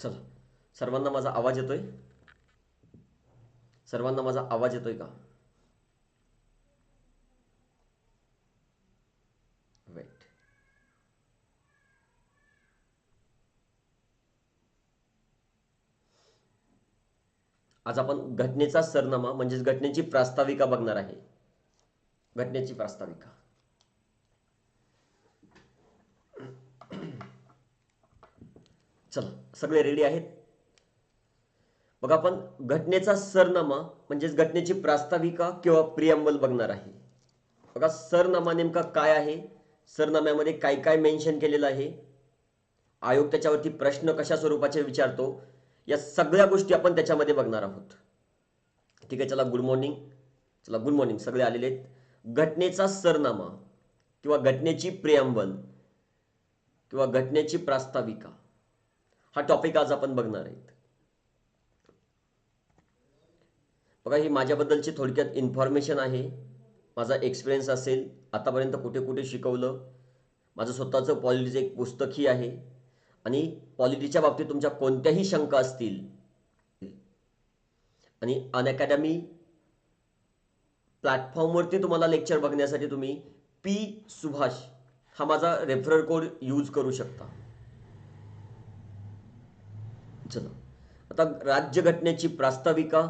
चला. सर्वांना माझा आवाज येतोय? सर्वांना माझा आवाज येतोय का? वेट आज आपण घटनेचा सरनामा म्हणजेच घटनेची प्रास्ताविका बघणार आहे. घटनेची प्रास्ताविका. चला सगळे रेडी आहेत? बघा आपण घटनेचा सरनामा म्हणजेच घटनेची प्रास्ताविका किंवा प्रियंबल बघणार आहे. बघा सरनामा नेमका काय आहे? सरनाम्यामध्ये काय काय मेन्शन केलेलं आहे? आयोग त्याच्यावरती प्रश्न कशा स्वरूपाचे विचारतो? या सगळ्या गोष्टी आपण त्याच्यामध्ये बघणार आहोत. ठीक आहे चला गुड मॉर्निंग चला गुड मॉर्निंग सगळे आलेले आहेत. घटनेचा सरनामा किंवा घटनेची प्रियंबल किंवा घटनेची प्रास्ताविका. हा टॉपिक आज आपण बघणार आहेत. बघा ही माझ्याबद्दलची थोडक्यात इन्फॉर्मेशन आहे. माझा एक्सपिरियन्स असेल आतापर्यंत कुठे कुठे शिकवलं. माझं स्वतःचं पॉलिटीचं एक पुस्तकही आहे. आणि पॉलिटीच्या बाबतीत तुमच्या कोणत्याही शंका असतील आणि अन अकॅडमी प्लॅटफॉर्मवरती तुम्हाला लेक्चर बघण्यासाठी तुम्ही पी सुभाष हा माझा रेफरल कोड यूज करू शकता. चला आता राज्यघटनेची प्रास्ताविका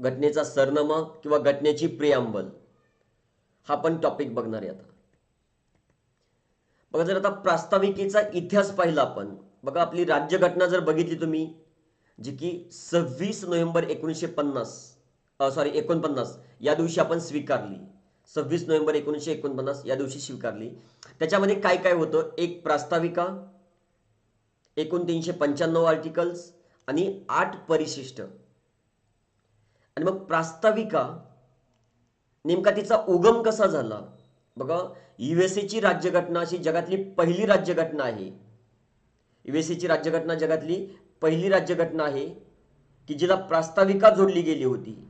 घटनेचा सरनामा किंवा घटनेची प्रियांबल हा पण टॉपिक बघणार आहे आता. बघा जर आता प्रास्ताविकेचा इतिहास पाहिला आपण बघा आपली राज्यघटना जर बघितली तुम्ही जी की सव्वीस नोव्हेंबर एकोणीसशे पन्नास सॉरी एकोणपन्नास या दिवशी आपण स्वीकारली. सव्वीस नोव्हेंबर एकोणीसशे एकोणपन्नास या दिवशी स्वीकारली. त्याच्यामध्ये काय काय होतं? एक प्रास्ताविका एकूण तीनशे पंच्याण्णव आर्टिकल्स आणि आठ परिशिष्ट. आणि मग प्रास्ताविका नेमका तिचा उगम कसा झाला? बघा युएसएची राज्यघटना अशी जगातली पहिली राज्यघटना आहे. युएसएची राज्यघटना जगातली पहिली राज्यघटना आहे की जिला प्रास्ताविका जोडली गेली होती.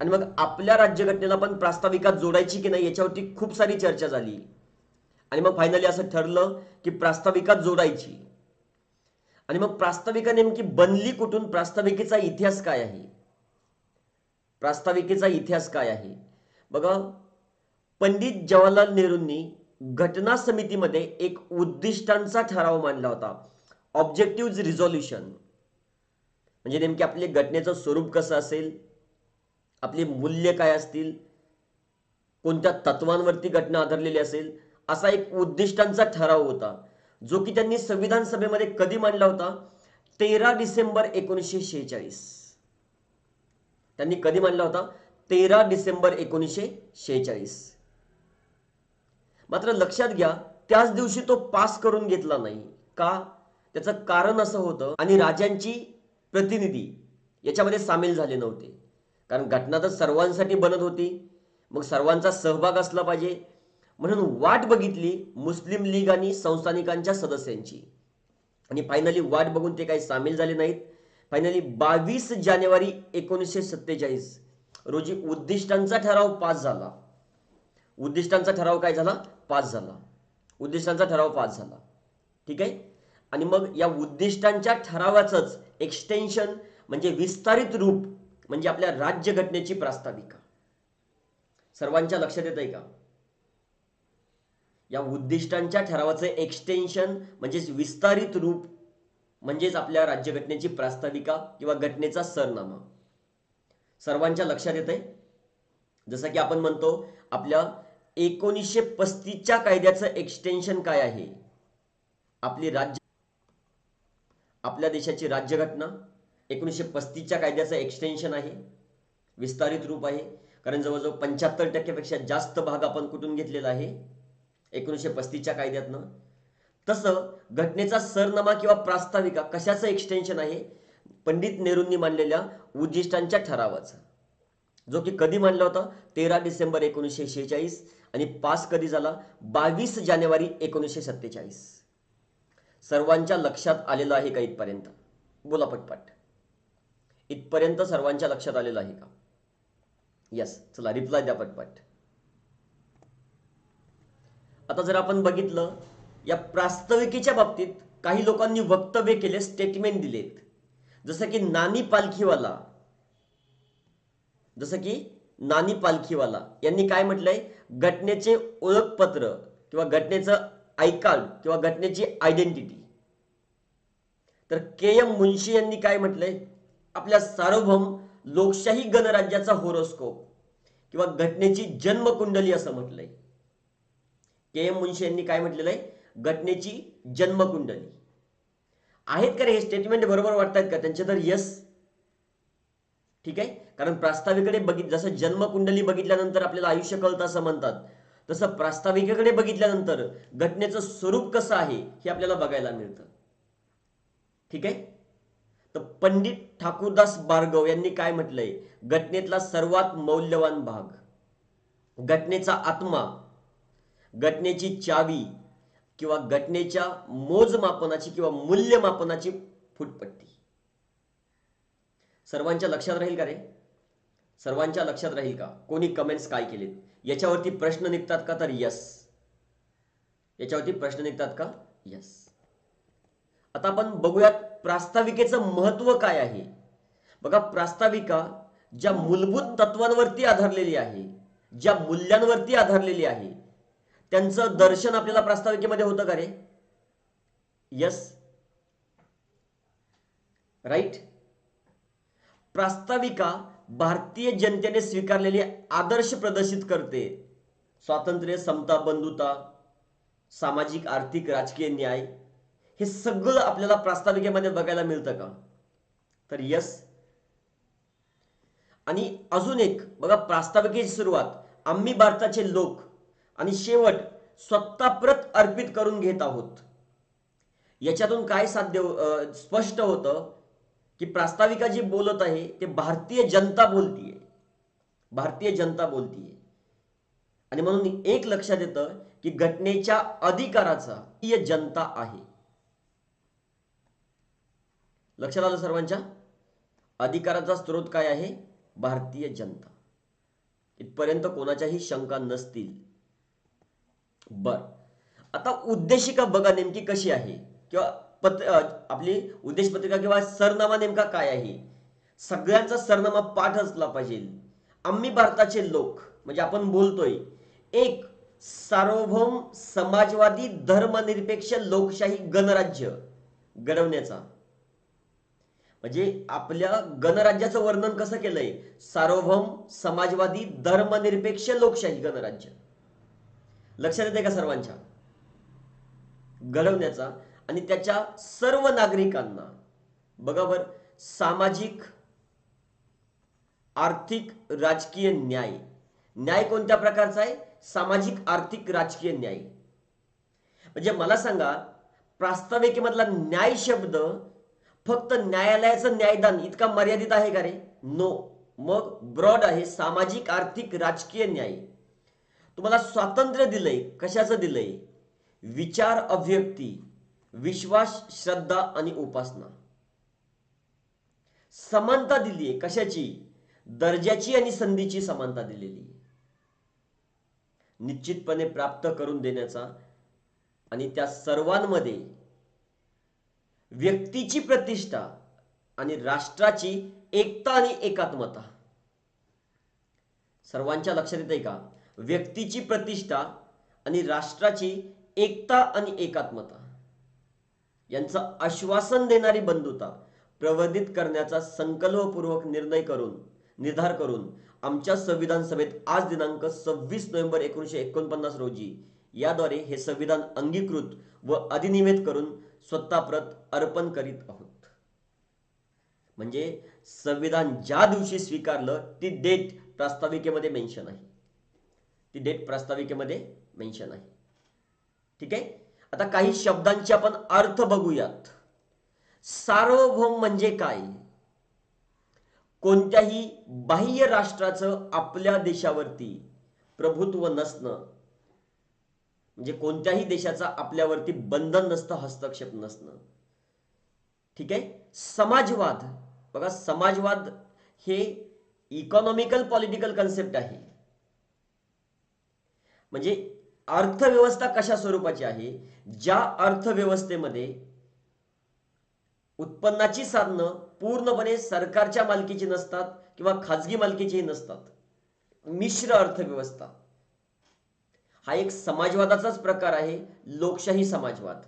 आणि मग आपल्या राज्यघटनेला पण प्रास्ताविका जोडायची की नाही याच्यावरती खूप सारी चर्चा झाली. आणि मग फायनली असं ठरलं की प्रास्ताविका जोडायची. आणि मग प्रास्ताविका नेमकी बनली कुठून? प्रास्ताविकेचा इतिहास काय आहे? प्रास्ताविकेचा इतिहास काय आहे? बघा पंडित जवाहरलाल नेहरूंनी घटना समितीमध्ये एक उद्दिष्टांचा ठराव मांडला होता. ऑब्जेक्टिव्ह रिझॉल्युशन म्हणजे नेमके आपले घटनेचं स्वरूप कसं असेल? आपली मूल्य काय असतील? कोणत्या तत्वांवरती घटना आधारलेली असेल? असा एक उद्दिष्टांचा ठराव होता. जो की त्यांनी संविधान सभेमध्ये कधी मांडला होता? तेरा डिसेंबर एकोणीसशे शेहेचाळीस. त्यांनी कधी मांडला होता? तेरा डिसेंबर एकोणीसशे शेहेचाळीस. मात्र लक्षात घ्या त्याच दिवशी तो पास करून घेतला नाही. का? त्याचं कारण असं होतं आणि राजांची प्रतिनिधी याच्यामध्ये सामील झाले नव्हते. कारण घटना तर सर्वांसाठी बनत होती. मग सर्वांचा सहभाग असला पाहिजे. म्हणून वाट बघितली मुस्लिम लीग आणि संस्थानिकांच्या सदस्यांची. आणि फायनली वाट बघून ते काही सामील झाले नाहीत. फायनली बावीस जानेवारी एकोणीसशे सत्तेचाळीस रोजी उद्दिष्टांचा ठराव पास झाला. उद्दिष्टांचा ठराव काय झाला? पास झाला. उद्दिष्टांचा ठराव पास झाला. ठीक आहे? आणि मग या उद्दिष्टांच्या ठरावाचंच एक्सटेन्शन म्हणजे विस्तारित रूप म्हणजे आपल्या राज्यघटनेची प्रास्ताविका. सर्वांच्या लक्षात येत आहे का? या उद्दिष्टांच्या ठरावाचं एक्सटेन्शन म्हणजेच विस्तारित रूप म्हणजेच आपल्या राज्यघटनेची प्रास्ताविका किंवा घटनेचा सरनामा. सर्वांच्या लक्षात येत आहे जसं की आपण म्हणतो आपल्या एकोणीसशे पस्तीसच्या कायद्याचं एक्सटेन्शन काय आहे? आपली राज्य आपल्या देशाची राज्यघटना एकोणीसशे पस्तीसच्या कायद्याचं एक्सटेन्शन आहे. विस्तारित रूप आहे. कारण जवळजवळ पंच्याहत्तर टक्क्यापेक्षा जास्त भाग आपण कुठून घेतलेला आहे? एकोणीसशे पस्तीसच्या कायद्यातनं. तसं घटनेचा सरनामा किंवा प्रास्ताविका कशाचं एक्सटेन्शन आहे? पंडित नेहरूंनी मांडलेल्या उद्दिष्टांच्या ठरावाचं. जो की कधी मांडला होता? तेरा डिसेंबर एकोणीसशे शेहेचाळीस आणि पास कधी झाला? बावीस जानेवारी एकोणीसशे सत्तेचाळीस. सर्वांच्या लक्षात आलेलं आहे का इथपर्यंत? बोला पटपट. इथपर्यंत सर्वांच्या लक्षात आलेलं आहे का? यस चला रिप्लाय द्या पटपट. आता जर आपण बघितलं या प्रास्ताविकेच्या बाबतीत काही लोकांनी वक्तव्य केले स्टेटमेंट दिलेत. जसं की नानी पालखीवाला. जसं की नानी पालखीवाला. यांनी काय म्हटलंय? घटनेचे ओळखपत्र किंवा घटनेचं ऐकाल किंवा घटनेची आयडेंटिटी तर के एम मुन्शी यांनी काय म्हटलंय? आपल्या सार्वभौम लोकशाही गणराज्याचा होरोस्कोप किंवा घटनेची जन्मकुंडली असं म्हटलंय. के एम मुन्शी यांनी काय म्हटलेलं आहे? घटनेची जन्मकुंडली. आहेत का रे हे स्टेटमेंट बरोबर वाटतात का? त्यांचे तर यस ठीक आहे? कारण प्रास्ताविकडे बघित जसं जन्मकुंडली बघितल्यानंतर आपल्याला आयुष्य कळतं असं म्हणतात. तसं प्रास्ताविकेकडे बघितल्यानंतर घटनेचं स्वरूप कसं आहे हे आपल्याला बघायला मिळतं. ठीक आहे? तर पंडित ठाकूरदास भार्गव यांनी काय म्हटलंय? घटनेतला सर्वात मौल्यवान भाग. घटनेचा आत्मा घटनेची चावी किंवा घटनेच्या मोजमापनाची किंवा मूल्यमापनाची फुटपट्टी. सर्वांच्या लक्षात राहील का रे? सर्वांच्या लक्षात राहील का? कोणी कमेंट्स काय केलेत? याच्यावरती प्रश्न निघतात का तर यस याच्यावरती प्रश्न निघतात का? यस आता आपण बघूयात प्रास्ताविकेचं महत्त्व काय आहे. बघा प्रास्ताविका ज्या मूलभूत तत्वांवरती आधारलेली आहे ज्या मूल्यांवरती आधारलेली आहे त्यांचं दर्शन आपल्याला प्रास्ताविकेमध्ये होतं का रे? यस राईट प्रास्ताविका भारतीय जनतेने स्वीकारलेले आदर्श प्रदर्शित करते. स्वातंत्र्य समता बंधुता सामाजिक आर्थिक राजकीय न्याय हे सगळं आपल्याला प्रास्ताविकेमध्ये बघायला मिळतं का? तर यस आणि अजून एक बघा प्रास्ताविकेची सुरुवात. आम्ही भारताचे लोक आणि शेवट स्वतःप्रत अर्पित करून घेत आहोत. याच्यातून काय साध्य स्पष्ट होतं की प्रास्ताविका जी बोलत आहे ते भारतीय जनता बोलतीये. भारतीय जनता बोलतीये. आणि म्हणून एक लक्षात येतं की घटनेच्या अधिकाराचा ही जनता आहे. लक्षात आलं सर्वांच्या? अधिकाराचा स्रोत काय आहे? भारतीय जनता. इथपर्यंत कोणाच्याही शंका नसतील. बर. आता उद्देशिका बघा नेमकी कशी आहे. किंवा पत आपली उद्देश पत्रिका किंवा सरनामा नेमका काय आहे. सगळ्यांचा सरनामा पाठ असला पाहिजे. आम्ही भारताचे लोक म्हणजे आपण बोलतोय एक सार्वभौम समाजवादी धर्मनिरपेक्ष लोकशाही गणराज्य घडवण्याचा. म्हणजे आपल्या गणराज्याचं वर्णन कसं केलंय? सार्वभौम समाजवादी धर्मनिरपेक्ष लोकशाही गणराज्य. लक्षात येते का सर्वांच्या? घडवण्याचा आणि त्याच्या सर्व नागरिकांना. बघा बर सामाजिक आर्थिक राजकीय न्याय. न्याय कोणत्या प्रकारचा आहे? सामाजिक आर्थिक राजकीय न्याय. म्हणजे मला सांगा प्रास्ताविकेमधला न्याय शब्द फक्त न्यायालयाचं न्यायदान इतका मर्यादित आहे का रे? नो मग ब्रॉड आहे सामाजिक आर्थिक राजकीय न्याय. तुम्हाला स्वातंत्र्य दिलंय. कशाचं दिलंय? विचार अभिव्यक्ती विश्वास श्रद्धा आणि उपासना. समानता दिली आहे कशाची? दर्जाची आणि संधीची समानता दिलेली. निश्चितपणे प्राप्त करून देण्याचा आणि त्या सर्वांमध्ये व्यक्तीची प्रतिष्ठा आणि राष्ट्राची एकता आणि एकात्मता. सर्वांच्या लक्षात येते का? व्यक्तीची प्रतिष्ठा आणि राष्ट्राची एकता आणि एकात्मता. यांचं आश्वासन देणारी बंधुता प्रवर्धित करण्याचा संकल्पपूर्वक निर्णय करून निर्धार करून आमच्या संविधान सभेत आज दिनांक सव्वीस नोव्हेंबर एकोणीसशे एकोणपन्नास रोजी याद्वारे हे संविधान अंगीकृत व अधिनियमित करून स्वतःप्रत अर्पण करीत आहोत. म्हणजे संविधान ज्या दिवशी स्वीकारलं ती डेट प्रास्ताविकेमध्ये मेन्शन आहे. ती डेट प्रास्ताविकेमध्ये मेन्शन आहे. ठीक आहे? आता काही शब्दांचे आपण अर्थ बघूयात. सार्वभौम म्हणजे काय? कोणत्याही बाह्य राष्ट्राचं आपल्या देशावरती प्रभुत्व नसणं म्हणजे कोणत्याही देशाचा आपल्यावरती बंधन नसतं हस्तक्षेप नसणं. ठीक आहे? समाजवाद. बघा समाजवाद हे इकॉनॉमिकल पॉलिटिकल कन्सेप्ट आहे. म्हणजे अर्थव्यवस्था कशा स्वरूपाची आहे? ज्या अर्थव्यवस्थेमध्ये उत्पन्नाची साधनं पूर्णपणे सरकारच्या मालकीची नसतात किंवा खाजगी मालकीचीही नसतात. मिश्र अर्थव्यवस्था. हा एक समाजवादाचाच प्रकार आहे लोकशाही समाजवाद.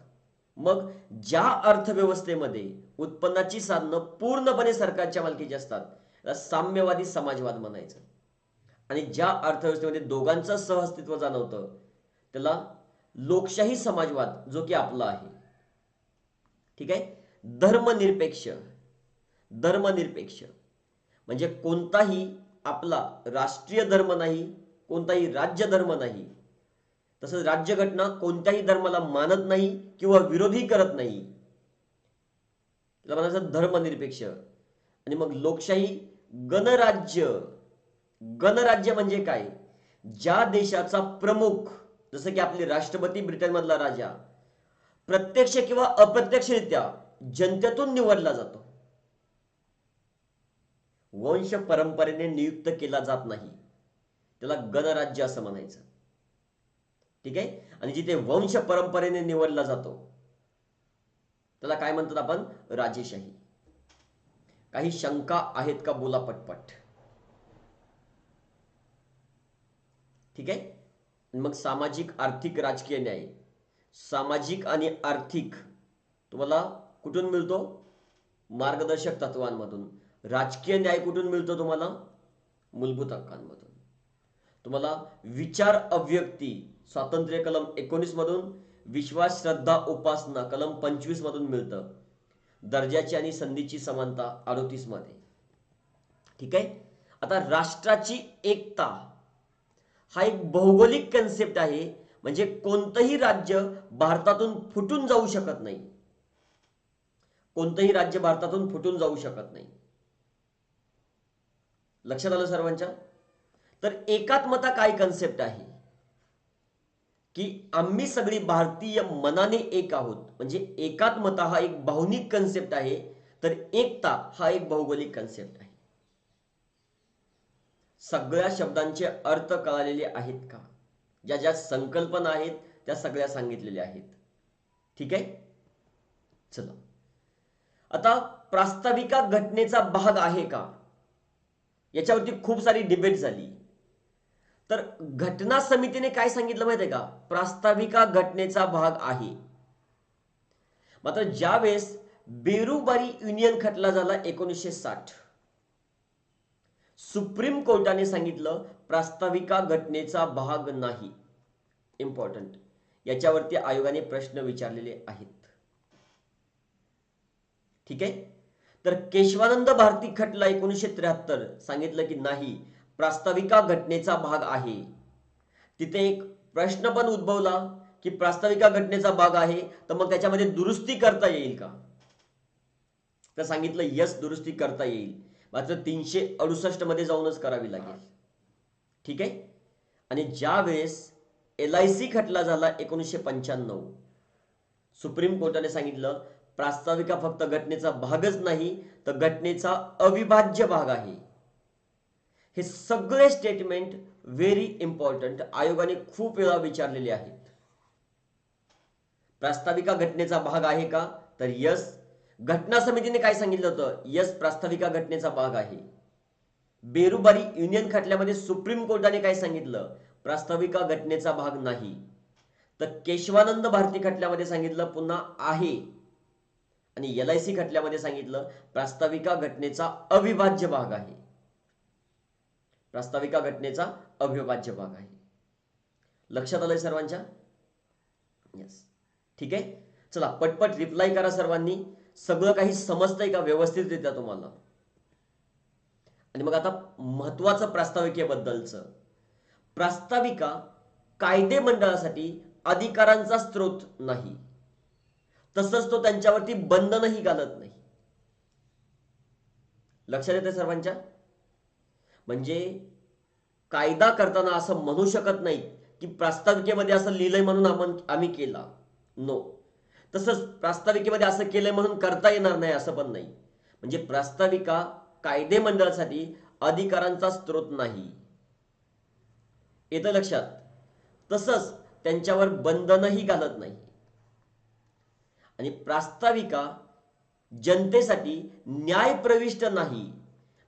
मग ज्या अर्थव्यवस्थेमध्ये उत्पन्नाची साधनं पूर्णपणे सरकारच्या मालकीची असतात साम्यवादी समाजवाद म्हणायचं. आणि ज्या अर्थव्यवस्थेमध्ये दोघांचं सहअस्तित्व जाणवतं त्याला लोकशाही समाजवाद जो की आपला आहे. ठीक आहे? धर्मनिरपेक्ष. धर्मनिरपेक्ष. म्हणजे कोणताही आपला राष्ट्रीय धर्म नाही कोणताही राज्य धर्म नाही तसंच राज्यघटना कोणत्याही धर्माला मानत नाही किंवा विरोधी करत नाही. म्हणायचं धर्मनिरपेक्ष. आणि मग लोकशाही गणराज्य. गणराज्य म्हणजे काय? ज्या देशाचा प्रमुख जसं की आपले राष्ट्रपती ब्रिटनमधला राजा प्रत्यक्ष किंवा अप्रत्यक्षरित्या जनतेतून निवडला जातो. वंश परंपरेने नियुक्त केला जात नाही. त्याला गणराज्य असं म्हणायचं. ठीक आहे? आणि जिथे वंश परंपरेने निवडला जातो त्याला काय म्हणतात आपण? राजेशाही. काही शंका आहेत का? बोला पटपट. ठीक आहे? मग सामाजिक आर्थिक राजकीय न्याय. सामाजिक आणि आर्थिक तुम्हाला कुठून मिळतो? मार्गदर्शक तत्वांमधून. राजकीय न्याय कुठून मिळतो तुम्हाला? मूलभूत हक्कांमधून. तुम्हाला विचार अव्यक्ती स्वातंत्र्य कलम एकोणीस मधून विश्वास श्रद्धा उपासना कलम पंचवीस मधून मिळतं. दर्जाची आणि संधीची समानता अडोतीसमध्ये. ठीक आहे? आता राष्ट्राची एकता हा एक भौगोलिक कन्सेप्ट आहे. म्हणजे कोणतंही राज्य भारतातून फुटून जाऊ शकत नाही. कोणतंही राज्य भारतातून फुटून जाऊ शकत नाही. लक्षात आलं सर्वांच्या? तर एकात्मता काय कन्सेप्ट आहे? की आम्ही सगळी भारतीय मनाने एक आहोत. म्हणजे एकात्मता हा एक भावनिक कन्सेप्ट आहे. तर एकता हा एक भौगोलिक कन्सेप्ट आहे. सगळ्या शब्दांचे अर्थ कळालेले आहेत का? ज्या ज्या संकल्पना आहेत त्या सगळ्या सांगितलेल्या आहेत. ठीक आहे? चला. आता प्रास्ताविका घटनेचा भाग आहे का? याच्यावरती खूप सारी डिबेट झाली. तर घटना समितीने काय सांगितलं माहिती आहे का? प्रास्ताविका घटनेचा भाग आहे. मात्र ज्यावेळेस बेरुबारी युनियन खटला झाला एकोणीसशे साठ. सुप्रीम कोर्टाने सांगितलं प्रास्ताविका घटनेचा भाग नाही. इम्पॉर्टंट याच्यावरती आयोगाने प्रश्न विचारलेले आहेत. ठीक आहे? तर केशवानंद भारती खटला एकोणीसशे त्र्याहत्तर सांगितलं की नाही प्रास्ताविका घटनेचा भाग आहे. तिथे एक प्रश्न पण उद्भवला की प्रास्ताविका घटनेचा भाग आहे तर मग त्याच्यामध्ये दुरुस्ती करता येईल का? तर सांगितलं यस दुरुस्ती करता येईल. मात्र तीनशे अडुसष्टमध्ये जाऊनच करावी लागेल. ठीक आहे? आणि ज्या वेळेस एल आय सी खटला झाला एकोणीसशे पंच्याण्णव सुप्रीम कोर्टाने सांगितलं प्रास्ताविका फक्त घटनेचा भागच नाही तर घटनेचा अविभाज्य भाग आहे. हे सगळे स्टेटमेंट व्हेरी इम्पॉर्टंट आयोगाने खूप वेळा विचारलेले आहेत. प्रास्ताविका घटनेचा भाग आहे का? तर यस घटना समितीने काय सांगितलं होतं? यस प्रास्ताविका घटनेचा भाग आहे. बेरुबारी युनियन खटल्यामध्ये सुप्रीम कोर्टाने काय सांगितलं? प्रास्ताविका घटनेचा भाग नाही. तर केशवानंद भारती खटल्यामध्ये सांगितलं पुन्हा आहे. आणि एल आय सी खटल्यामध्ये सांगितलं प्रास्ताविका घटनेचा अविभाज्य भाग आहे. प्रास्ताविका घटनेचा अविभाज्य भाग आहे. लक्षात आलंय सर्वांच्या? ठीक आहे? चला पटपट रिप्लाय करा सर्वांनी. सगळं काही समजतंय का? व्यवस्थितरित्या तुम्हाला. आणि मग आता महत्वाचं प्रास्ताविकेबद्दलचं. प्रास्ताविका कायदे मंडळासाठी अधिकारांचा स्रोत नाही. तसंच तो त्यांच्यावरती बंधनही घालत नाही. लक्षात येते सर्वांच्या? म्हणजे कायदा करताना असं म्हणू शकत नाही की प्रास्ताविकेमध्ये असं लिहिलंय म्हणून आपण आम्ही केला. नो तसंच प्रास्ताविकेमध्ये असं केलंय म्हणून करता येणार नाही असं पण नाही. म्हणजे प्रास्ताविका कायदे मंडळासाठी अधिकारांचा स्रोत नाही. येतं लक्षात? तसंच त्यांच्यावर बंधनही घालत नाही. आणि प्रास्ताविका जनतेसाठी न्याय प्रविष्ट नाही.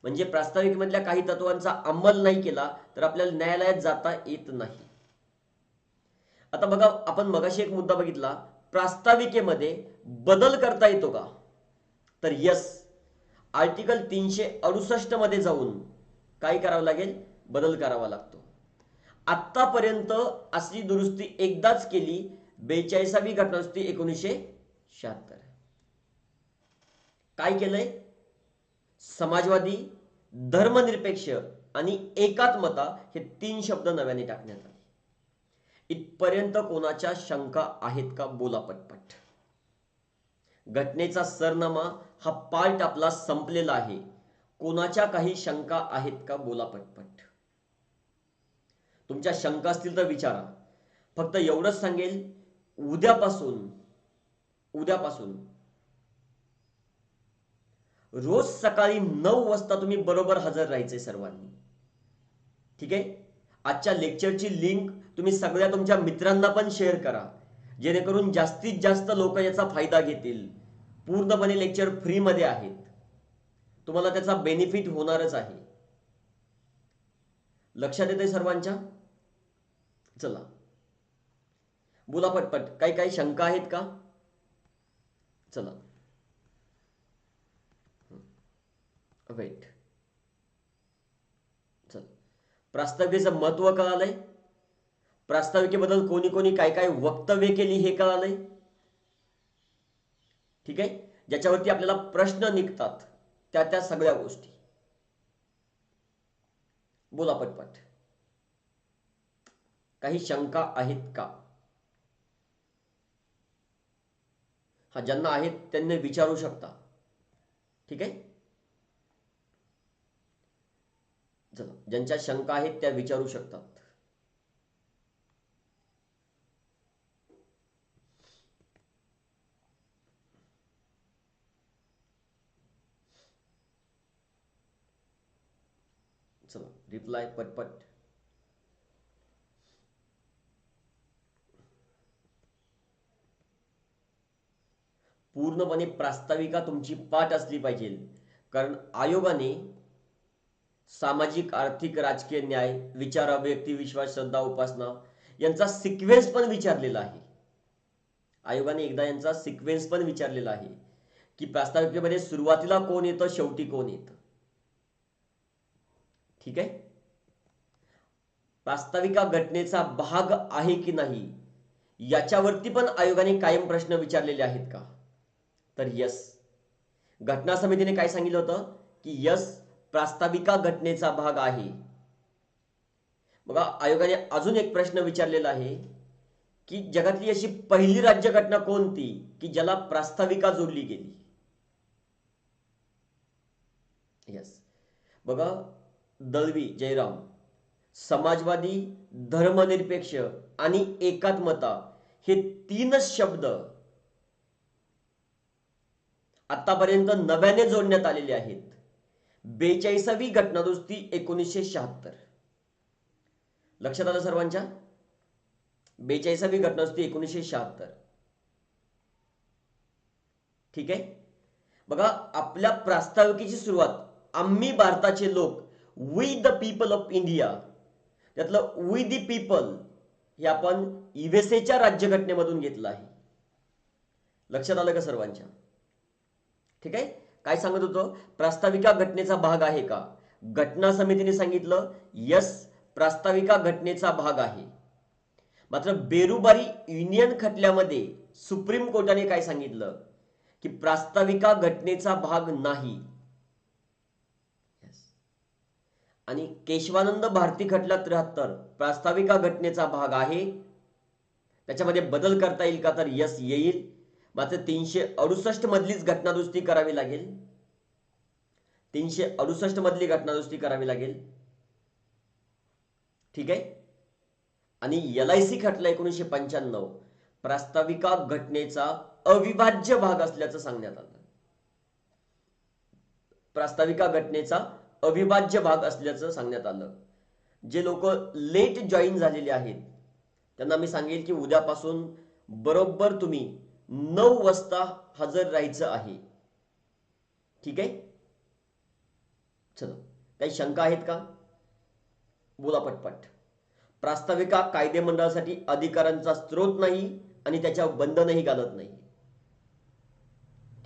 म्हणजे प्रास्ताविकेमधल्या काही तत्वांचा अंमल नाही केला तर आपल्याला न्यायालयात जाता येत नाही. आता बघा आपण मगाशी एक मुद्दा बघितला प्रास्ताविकेमध्ये बदल करता येतो का? तर यस आर्टिकल तीनशे अडुसष्टमध्ये जाऊन काय करावं लागेल? बदल करावा लागतो. आत्तापर्यंत अशी दुरुस्ती एकदाच केली बेचाळीसावी घटनादुरुस्ती एकोणीसशे शहात्तर. काय केलंय? समाजवादी धर्मनिरपेक्ष आणि एकात्मता हे तीन शब्द नव्याने टाकण्यात आले. इथपर्यंत कोणाच्या शंका आहेत का? बोला पटपट. घटनेचा सरनामा हा पार्ट आपला संपलेला आहे. कोणाच्या काही शंका आहेत का? बोला पटपट. तुमच्या शंका असतील तर विचारा. फक्त एवढंच सांगेल उद्यापासून उद्यापासून. रोज सकाळी नऊ वाजता तुम्ही बरोबर हजर राहायचे सर्वांनी. ठीक आहे? आजच्या लेक्चरची लिंक तुम्ही सगळ्या तुमच्या मित्रांना पण शेअर करा. जेणेकरून जास्तीत जास्त लोक याचा फायदा घेतील. पूर्णपणे लेक्चर फ्रीमध्ये आहेत. तुम्हाला त्याचा बेनिफिट होणारच आहे. लक्षात येते सर्वांच्या? चला. बोला पटपट. काही काही शंका आहेत का? चला. वेट प्रास्ताविकेचं महत्त्व कळालंय? प्रास्ताविकेबद्दल कोणी कोणी काय काय वक्तव्य केली हे कळालंय? ठीक आहे? ज्याच्यावरती आपल्याला प्रश्न निघतात त्या त्या सगळ्या गोष्टी. बोला पटपट. काही शंका आहेत का? हा ज्यांना आहेत त्यांनी विचारू शकता. ठीक आहे? चला ज्यांच्या शंका आहेत त्या विचारू शकतात. चला रिप्लाय पटपट. पूर्णपणे प्रास्ताविका तुमची पाठ असली पाहिजे. कारण आयोगाने सामाजिक आर्थिक राजकीय न्याय विचार अभिव्यक्ती विश्वास श्रद्धा उपासना यांचा सिक्वेन्स पण विचारलेला आहे. आयोगाने एकदा यांचा सिक्वेन्स पण विचारलेला आहे की प्रास्ताविकेमध्ये सुरुवातीला कोण येतं शेवटी कोण येतं. ठीक आहे? प्रास्ताविका घटनेचा भाग आहे की नाही याच्यावरती पण आयोगाने कायम प्रश्न विचारलेले आहेत का? तर यस घटना समितीने काय सांगितलं होतं? की यस प्रास्ताविका घटनेचा भाग आहे. बघा आयोगाने अजून एक प्रश्न विचारलेला आहे की जगातली अशी पहिली राज्यघटना कोणती की ज्याला प्रास्ताविका जोडली गेली? यस बघा दळवी जयराम समाजवादी धर्मनिरपेक्ष आणि एकात्मता हे तीनच शब्द आतापर्यंत नव्याने जोडण्यात आलेले आहेत. बेचाळीसावी घटनादुरुस्ती एकोणीसशे शहात्तर. लक्षात आलं सर्वांच्या? बेचाळीसावी घटनादुरुस्ती एकोणीसशे शहात्तर. ठीक आहे? बघा आपल्या प्रास्ताविकेची सुरुवात आम्ही भारताचे लोक we the people of India त्यातलं वी दी पीपल हे आपण युएसएच्या राज्यघटनेमधून घेतलं आहे. लक्षात आलं का सर्वांच्या? ठीक आहे? काय सांगत होतो? प्रास्ताविका घटनेचा भाग आहे का? घटना समितीने सांगितलं यस प्रास्ताविका घटनेचा भाग आहे. मात्र बेरुबारी युनियन खटल्यामध्ये सुप्रीम कोर्टाने काय सांगितलं? की प्रास्ताविका घटनेचा भाग नाही. आणि केशवानंद भारती खटला त्र्याहत्तर प्रास्ताविका घटनेचा भाग आहे. त्याच्यामध्ये बदल करता येईल का? तर यस येईल. मात्र तीनशे अडुसष्ट मधलीच घटनादुरुस्ती करावी लागेल. तीनशे अडुसष्ट मधली घटनादुरुस्ती करावी लागेल. ठीक आहे? आणि एल आय सी खटला एकोणीसशे पंच्याण्णव. प्रास्ताविका घटनेचा अविभाज्य भाग असल्याचं सांगण्यात आलं. प्रास्ताविका घटनेचा अविभाज्य भाग असल्याचं सांगण्यात आलं. जे लोक लेट जॉईन झालेले आहेत त्यांना मी सांगेल की उद्यापासून बरोबर तुम्ही नऊ वाजता हजर राहायचं आहे. ठीक आहे? चला. काही शंका आहेत का? बोला पटपट. प्रास्ताविका कायदे मंडळासाठी अधिकारांचा स्रोत नाही आणि त्याच्यावर बंधनही घालत नाही.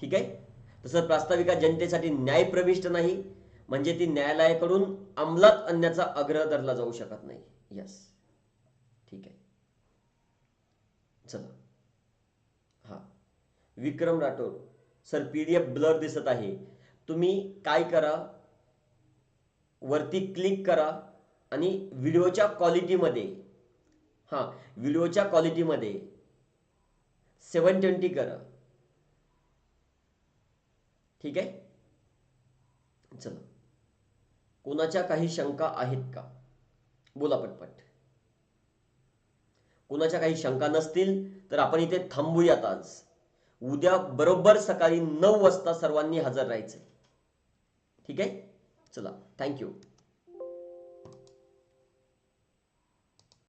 ठीक आहे? तसं प्रास्ताविका जनतेसाठी न्यायप्रविष्ट नाही म्हणजे ती न्यायालयाकडून अंमलात आणण्याचा आग्रह धरला जाऊ शकत नाही. यस ठीक आहे. चला. Vikram Rathod. Sir P D F blur दिसत आहे. तुम्ही काय करा? वरती क्लिक करा आणि व्हिडिओच्या क्वालिटीमध्ये हां व्हिडिओच्या क्वालिटीमध्ये सेवन ट्वेंटी करा. ठीक आहे? चला. कोणाच्या काही शंका आहेत का? बोला पटपट. कोणाच्या काही शंका नसतील तर आपण इथे थांबूयात आज. उद्या बरोबर सकाळी नऊ वाजता सर्वांनी हजर राहायचं ठीक आहे? चला. थँक्यू